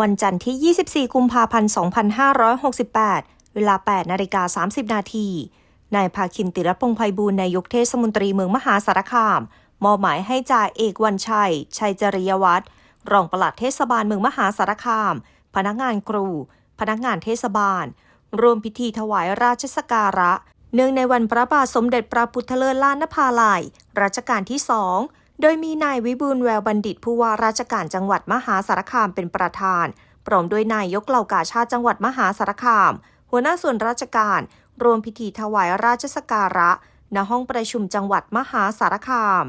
วันจันทร์ที่ 24 กุมภาพันธ์ 2568 เวลา 8 นาฬิกา 30 นาที นายภาคินติรพงไพบูลนายกเทศมนตรีเมืองมหาสารคาม มอบหมายให้จ่าเอกวันชัย ชัยจริยวัฒน์รองปลัดเทศบาลเมืองมหาสารคาม พนักงานครู พนักงานเทศบาลรวมพิธีถวายราชสการะ เนื่องในวันพระบาทสมเด็จพระพุทธเลิศล้านนภาลัยรัชกาลที่สอง โดยมีนายวิบูลแววบัณฑิตผู้ว่าราชการจังหวัดมหาสารคามเป็นประธาน พร้อมด้วยนายยกเหล่ากาชาติจังหวัดมหาสารคาม หัวหน้าส่วนราชการ รวมพิธีถวายราชสการะ ณห้องประชุมจังหวัดมหาสารคาม